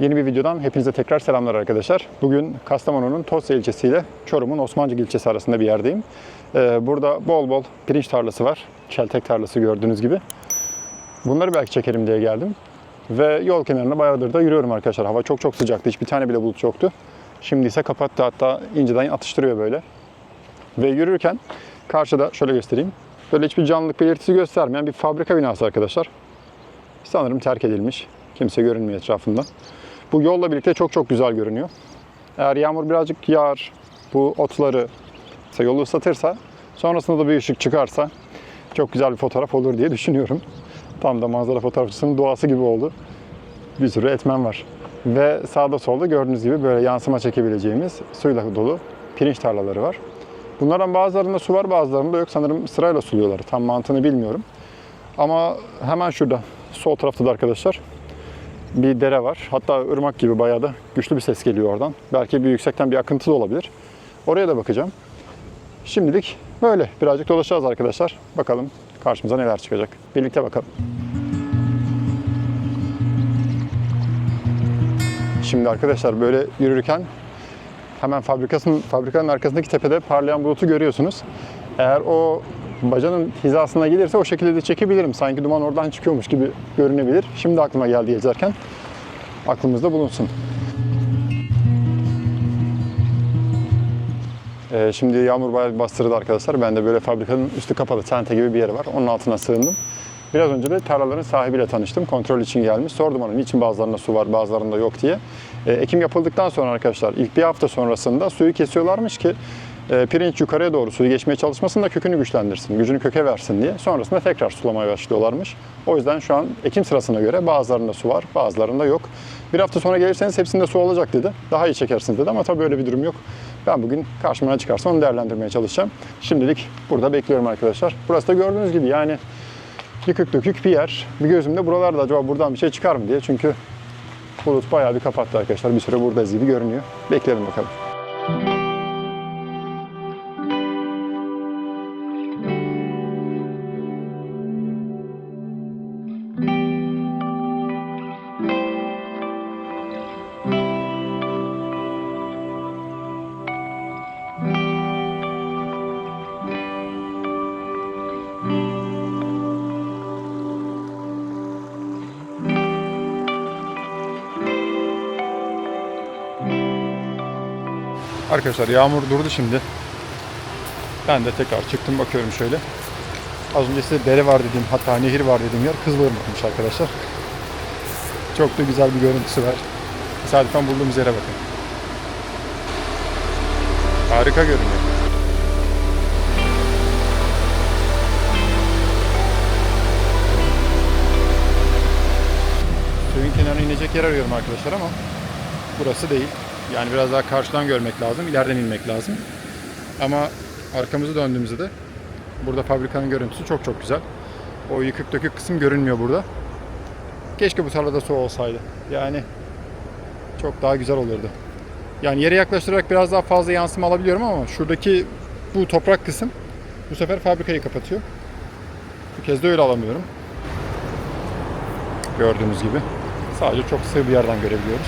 Yeni bir videodan hepinize tekrar selamlar arkadaşlar. Bugün Kastamonu'nun Tosya ilçesiyle Çorum'un Osmancık ilçesi arasında bir yerdeyim. Ee, burada bol bol pirinç tarlası var. Çeltek tarlası gördüğünüz gibi. Bunları belki çekerim diye geldim. Ve yol kenarında bayağıdır da yürüyorum arkadaşlar. Hava çok çok sıcaktı. Hiçbir tane bile bulut yoktu. Şimdi ise kapattı hatta inceden atıştırıyor böyle. Ve yürürken karşıda şöyle göstereyim. Böyle hiçbir canlılık belirtisi göstermeyen bir fabrika binası arkadaşlar. Sanırım terk edilmiş. Kimse görünmüyor etrafında. Bu yolla birlikte çok çok güzel görünüyor. Eğer yağmur birazcık yağar, bu otları yolu ıslatırsa, sonrasında da bir ışık çıkarsa çok güzel bir fotoğraf olur diye düşünüyorum. Tam da manzara fotoğrafçısının doğası gibi oldu. Bir sürü etmen var. Ve sağda solda gördüğünüz gibi böyle yansıma çekebileceğimiz suyla dolu pirinç tarlaları var. Bunlardan bazılarında su var, bazılarında yok. Sanırım sırayla suluyorlar. Tam mantığını bilmiyorum. Ama hemen şurada, sol tarafta da arkadaşlar bir dere var. Hatta ırmak gibi bayağı da güçlü bir ses geliyor oradan. Belki bir yüksekten bir akıntı da olabilir. Oraya da bakacağım. Şimdilik böyle. Birazcık dolaşacağız arkadaşlar. Bakalım karşımıza neler çıkacak. Birlikte bakalım. Şimdi arkadaşlar böyle yürürken hemen fabrikasının fabrikanın arkasındaki tepede parlayan bulutu görüyorsunuz. Eğer o bacanın hizasına gelirse o şekilde de çekebilirim. Sanki duman oradan çıkıyormuş gibi görünebilir. Şimdi aklıma geldi gezerken. Aklımızda bulunsun. Ee, şimdi yağmur bayağı bastırdı arkadaşlar. Ben de böyle fabrikanın üstü kapalı tente gibi bir yeri var. Onun altına sığındım. Biraz önce de tarlaların sahibiyle tanıştım. Kontrol için gelmiş. Sordum ona niçin bazılarında su var bazılarında yok diye. Ee, ekim yapıldıktan sonra arkadaşlar ilk bir hafta sonrasında suyu kesiyorlarmış ki e, pirinç yukarıya doğru suyu geçmeye çalışmasın da kökünü güçlendirsin, gücünü köke versin diye. Sonrasında tekrar sulamaya başlıyorlarmış. O yüzden şu an ekim sırasına göre bazılarında su var, bazılarında yok. Bir hafta sonra gelirseniz hepsinde su olacak dedi. Daha iyi çekersiniz dedi ama tabii böyle bir durum yok. Ben bugün karşıma çıkarsa onu değerlendirmeye çalışacağım. Şimdilik burada bekliyorum arkadaşlar. Burası da gördüğünüz gibi yani yıkık dökük bir yer. Bir gözümde buralarda acaba buradan bir şey çıkar mı diye. Çünkü bulut bayağı bir kapattı arkadaşlar. Bir süre buradayız gibi görünüyor. Bekleyelim bakalım. Arkadaşlar yağmur durdu şimdi. Ben de tekrar çıktım bakıyorum şöyle. Az önce size dere var dediğim hatta nehir var dediğim yer Kızılırmak'mış arkadaşlar. Çok da güzel bir görüntüsü var. Tesadüfen bulduğumuz yere bakın. Harika görünüyor. Suyun kenarına inecek yer arıyorum arkadaşlar ama burası değil. Yani biraz daha karşıdan görmek lazım, ileriden inmek lazım. Ama arkamızı döndüğümüzde de burada fabrikanın görüntüsü çok çok güzel. O yıkık dökük kısım görünmüyor burada. Keşke bu tarlada su olsaydı. Yani çok daha güzel olurdu. Yani yere yaklaştırarak biraz daha fazla yansıma alabiliyorum ama şuradaki bu toprak kısım bu sefer fabrikayı kapatıyor. Bu kez de öyle alamıyorum. Gördüğünüz gibi. Sadece çok sığ bir yerden görebiliyoruz.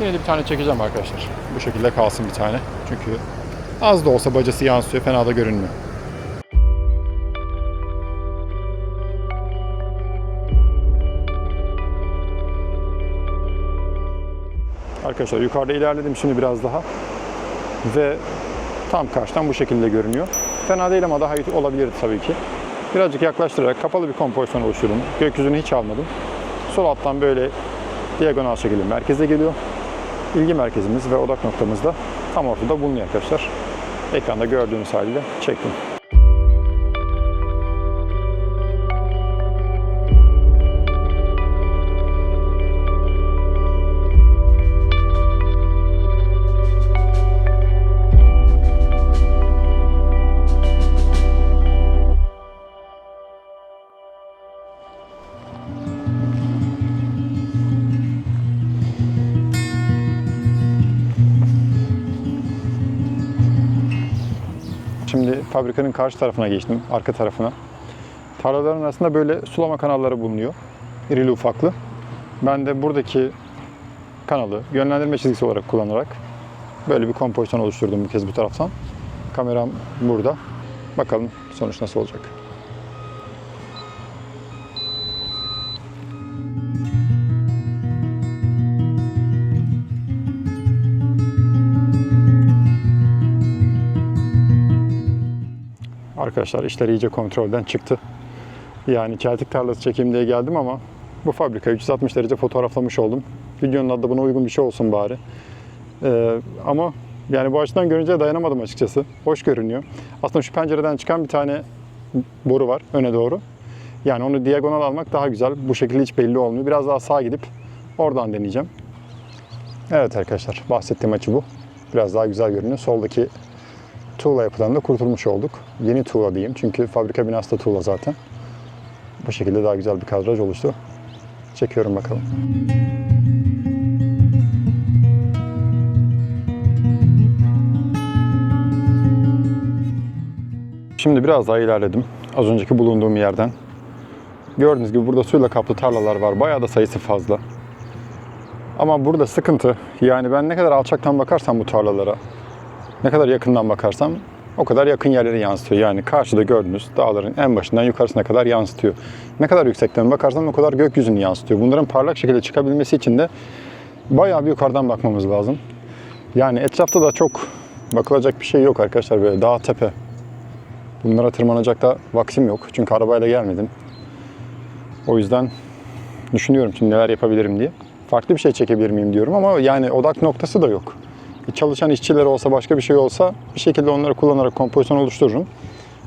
Yine de bir tane çekeceğim arkadaşlar. Bu şekilde kalsın bir tane. Çünkü az da olsa bacası yansıyor. Fena da görünmüyor. Arkadaşlar yukarıda ilerledim şimdi biraz daha. Ve tam karşıdan bu şekilde görünüyor. Fena değil ama daha iyi olabilirdi tabii ki. Birazcık yaklaştırarak kapalı bir kompozisyon oluşturdum. Gökyüzünü hiç almadım. Sol alttan böyle diagonal şekilde merkeze geliyor. İlgi merkezimiz ve odak noktamız da tam ortada bulunuyor arkadaşlar. Ekranda gördüğünüz haliyle çektim. Şimdi fabrikanın karşı tarafına geçtim, arka tarafına. Tarlaların arasında böyle sulama kanalları bulunuyor. İrili ufaklı. Ben de buradaki kanalı yönlendirme çizgisi olarak kullanarak böyle bir kompozisyon oluşturdum bu kez bu taraftan. Kameram burada. Bakalım sonuç nasıl olacak. Arkadaşlar işler iyice kontrolden çıktı. Yani çeltik tarlası çekeyim diye geldim ama bu fabrika 360 derece fotoğraflamış oldum. Videonun adı buna uygun bir şey olsun bari. Ee, ama yani bu açıdan görünce dayanamadım açıkçası. Hoş görünüyor. Aslında şu pencereden çıkan bir tane boru var öne doğru. Yani onu diagonal almak daha güzel. Bu şekilde hiç belli olmuyor. Biraz daha sağa gidip oradan deneyeceğim. Evet arkadaşlar bahsettiğim açı bu. Biraz daha güzel görünüyor. Soldaki tuğla yapıdan da kurtulmuş olduk. Yeni tuğla diyeyim çünkü fabrika binası da tuğla zaten. Bu şekilde daha güzel bir kadraj oluştu. Çekiyorum bakalım. Şimdi biraz daha ilerledim. Az önceki bulunduğum yerden. Gördüğünüz gibi burada suyla kaplı tarlalar var. Bayağı da sayısı fazla. Ama burada sıkıntı. Yani ben ne kadar alçaktan bakarsam bu tarlalara, ne kadar yakından bakarsam o kadar yakın yerlere yansıtıyor. Yani karşıda gördüğünüz dağların en başından yukarısına kadar yansıtıyor. Ne kadar yüksekten bakarsam o kadar gökyüzünü yansıtıyor. Bunların parlak şekilde çıkabilmesi için de bayağı bir yukarıdan bakmamız lazım. Yani etrafta da çok bakılacak bir şey yok arkadaşlar böyle dağ tepe. Bunlara tırmanacak da vaktim yok. Çünkü arabayla gelmedim. O yüzden düşünüyorum şimdi neler yapabilirim diye. Farklı bir şey çekebilir miyim diyorum ama yani odak noktası da yok. Çalışan işçiler olsa başka bir şey olsa bir şekilde onları kullanarak kompozisyon oluştururum.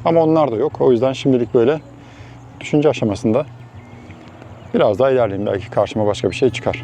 Ama onlar da yok. O yüzden şimdilik böyle düşünce aşamasında biraz daha ilerleyeyim. Belki karşıma başka bir şey çıkar.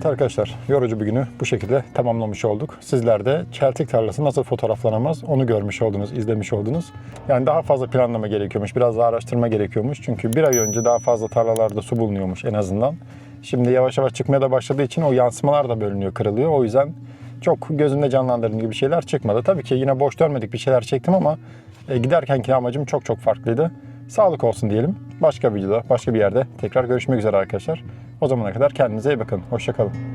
Evet arkadaşlar, yorucu bir günü bu şekilde tamamlamış olduk. Sizler de çeltik tarlası nasıl fotoğraflanamaz onu görmüş oldunuz, izlemiş oldunuz. Yani daha fazla planlama gerekiyormuş, biraz daha araştırma gerekiyormuş. Çünkü bir ay önce daha fazla tarlalarda su bulunuyormuş en azından. Şimdi yavaş yavaş çıkmaya da başladığı için o yansımalar da bölünüyor, kırılıyor. O yüzden çok gözümde canlandırdığım gibi şeyler çıkmadı. Tabii ki yine boş dönmedik bir şeyler çektim ama e, giderkenki amacım çok çok farklıydı. Sağlık olsun diyelim. Başka bir videoda, başka bir yerde tekrar görüşmek üzere arkadaşlar. O zamana kadar kendinize iyi bakın. Hoşçakalın.